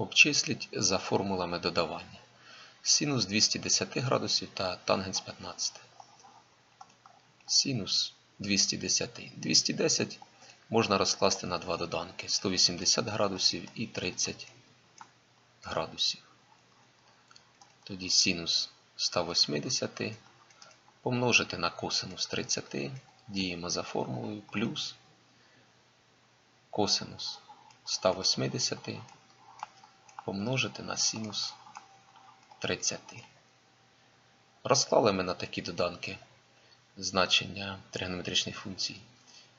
Обчисліть за формулами додавання. Синус 210 градусів та тангенс 15. Синус 210. 210 можна розкласти на два доданки 180 градусів і 30 градусів. Тоді синус 180 помножити на косинус 30, діємо за формулою плюс косинус 180 помножити на синус 30. Розклали ми на такі доданки значення тригонометричних функцій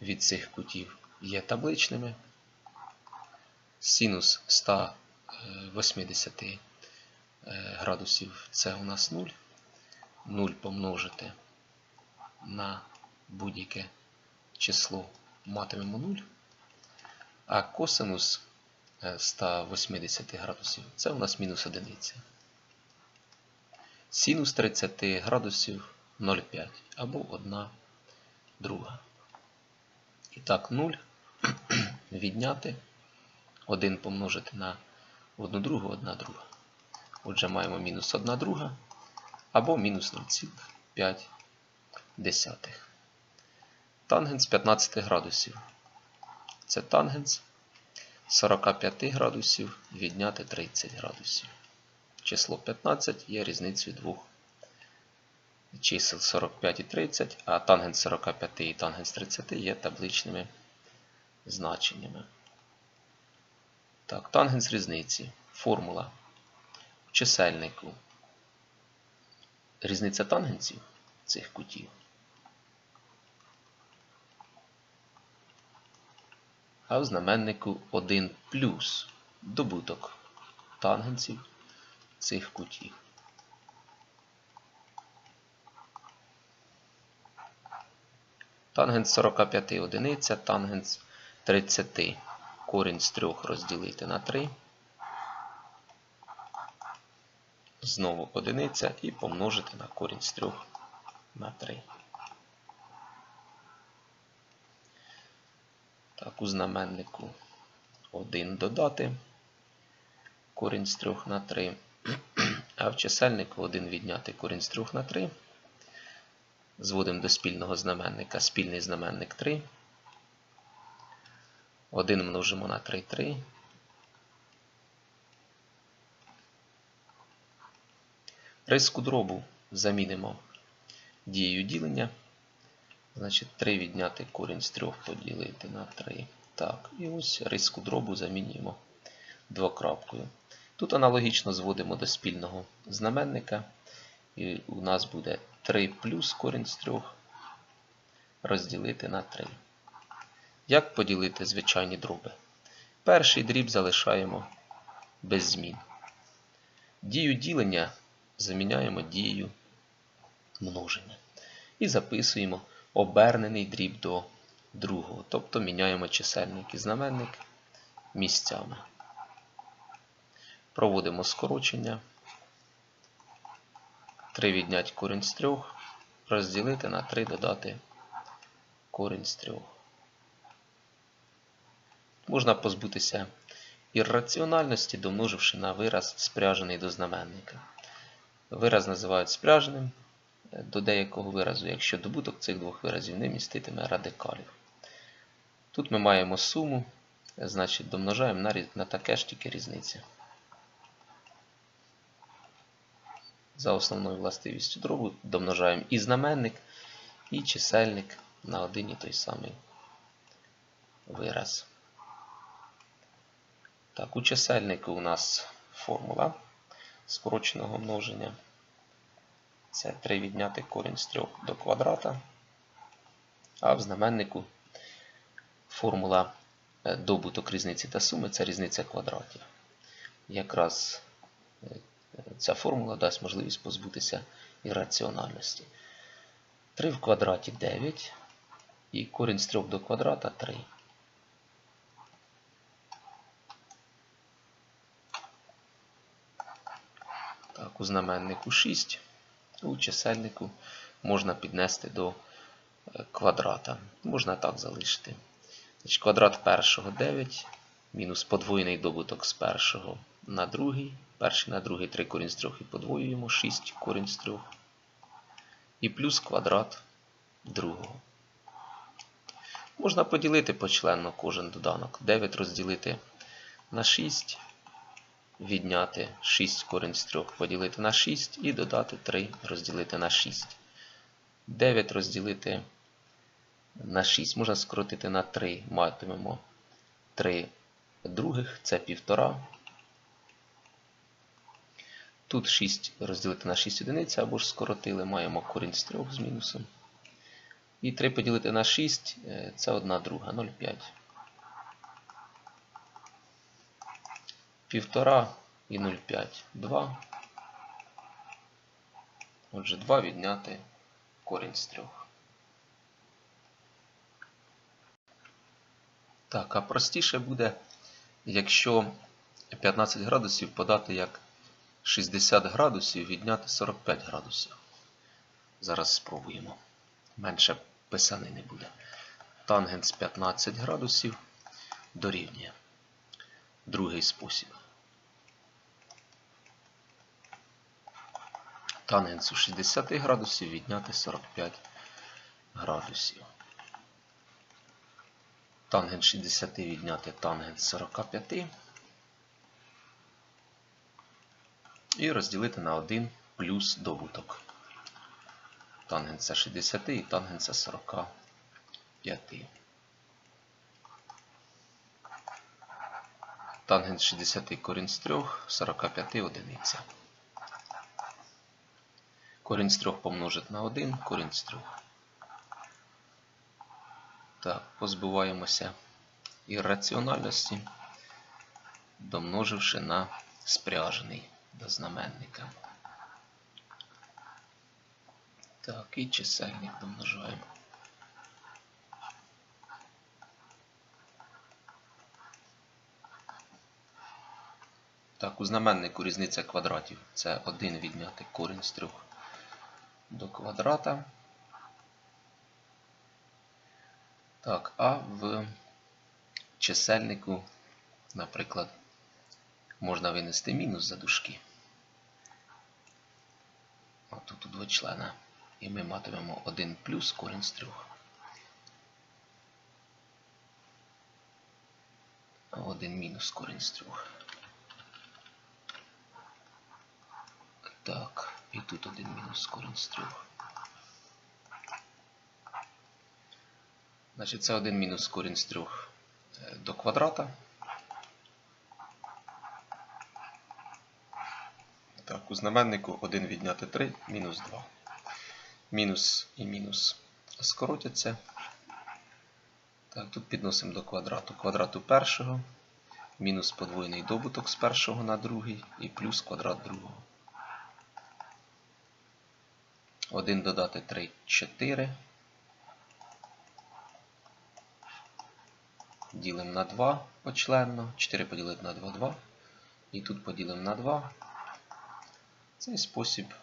від цих кутів є табличними. Синус 180 градусів це у нас 0. 0 помножити на будь-яке число матимемо 0. А косинус 180 градусів це у нас мінус одиниця. Синус 30 градусів 0,5 або 1 друга. І так, 0 відняти 1 помножити на 1 другу, 1 друга. Отже, маємо мінус 1 друга або мінус 0,5. Тангенс 15 градусів. Це тангенс 45 градусів відняти 30 градусів. Число 15 є різницею двох чисел 45 і 30, а тангенс 45 і тангенс 30 є табличними значеннями. Так, тангенс різниці. Формула в чисельнику. Різниця тангенсів цих кутів. А в знаменнику 1 плюс добуток тангенсів цих кутів. Тангенс 45 одиниця, тангенс 30 корінь з 3 розділити на 3. Знову одиниця і помножити на корінь з 3 на 3. Так, у знаменнику 1 додати корінь з 3 на 3, а в чисельнику 1 відняти корінь з 3 на 3. Зводимо до спільного знаменника спільний знаменник 3. 1 множимо на 3 3. Риску дробу замінимо дією ділення. Значить, 3 відняти корінь з 3 поділити на 3. Так, і ось риску дробу замінюємо двокрапкою. Тут аналогічно зводимо до спільного знаменника. І у нас буде 3 плюс корінь з 3 розділити на 3. Як поділити звичайні дроби? Перший дріб залишаємо без змін. Дію ділення заміняємо дією множення. І записуємо обернений дріб до другого. Тобто міняємо чисельник і знаменник місцями. Проводимо скорочення. 3 відняти корінь з 3, розділити на 3 додати корінь з 3. Можна позбутися ірраціональності, домноживши на вираз, спряжений до знаменника. Вираз називають спряженим до деякого виразу, якщо добуток цих двох виразів не міститиме радикалів. Тут ми маємо суму, значить домножаємо на, на таке ж тільки різниця. За основною властивістю дробу домножаємо і знаменник, і чисельник на один і той самий вираз. Так, у чисельнику у нас формула скороченого множення. Це 3 відняти корінь з 3 до квадрата. А в знаменнику формула добуток різниці та суми це різниця квадратів. Якраз ця формула дасть можливість позбутися ірраціональності. 3 в квадраті 9 і корінь з 3 до квадрата 3. Так, у знаменнику 6, у чисельнику можна піднести до квадрата. Можна так залишити. Значить, Квадрат першого 9, мінус подвоєний добуток з першого на другий. Перший на другий 3 корінь з 3 і подвоюємо 6 корінь з 3. І плюс квадрат другого. Можна поділити почленно кожен доданок. 9 розділити на 6, відняти 6 корінь з 3, поділити на 6 і додати 3 розділити на 6. 9 розділити на 6 можна скоротити на 3. Матимемо 3 других, це 1,5. Тут 6 розділити на 6 одиниць або ж скоротили, маємо корінь з 3 з мінусом. І 3 поділити на 6 е, це 1 друга, 0,5. Півтора і 0,5. 2. Отже, 2 відняти корінь з 3. Так, а простіше буде, якщо 15 градусів подати як 60 градусів відняти 45 градусів. Зараз спробуємо. Менше писанини буде. Тангенс 15 градусів дорівнює. Другий спосіб. Тангенсу 60 градусів відняти 45 градусів. Тангенс 60 відняти тангенс 45. І розділити на 1 плюс добуток. Тангенса 60 і тангенса 45. Тангенс 60 корінь з 3, 45 одиниця. Корінь з 3 помножити на 1, корінь з 3. Так, позбуваємося ірраціональності, домноживши на спряжений до знаменника. Так, і чисельник домножаємо. Так, у знаменнику різниця квадратів. Це 1 відняти корінь з 3 до квадрата. Так, а в чисельнику, наприклад, можна винести мінус за дужки. Отут у двочлена. І ми матимемо 1 плюс корінь з 3. А 1 мінус корінь з 3. Так, і тут 1 мінус корінь з 3. Значить, це 1 мінус корінь з 3 до квадрата. Так, у знаменнику 1 відняти 3, мінус 2. Мінус і мінус скоротяться. Так, тут підносимо до квадрату. Квадрату першого, мінус подвоєний добуток з першого на другий і плюс квадрат другого. 1 додати 3 4. Ділимо на 2 почленно. 4 поділити на 2 2. І тут поділимо на 2. Цей спосіб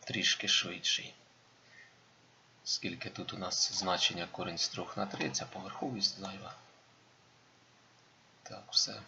трішки швидший. Скільки тут у нас значення корінь з 3 на 3, це поверховість зайва. Так, все.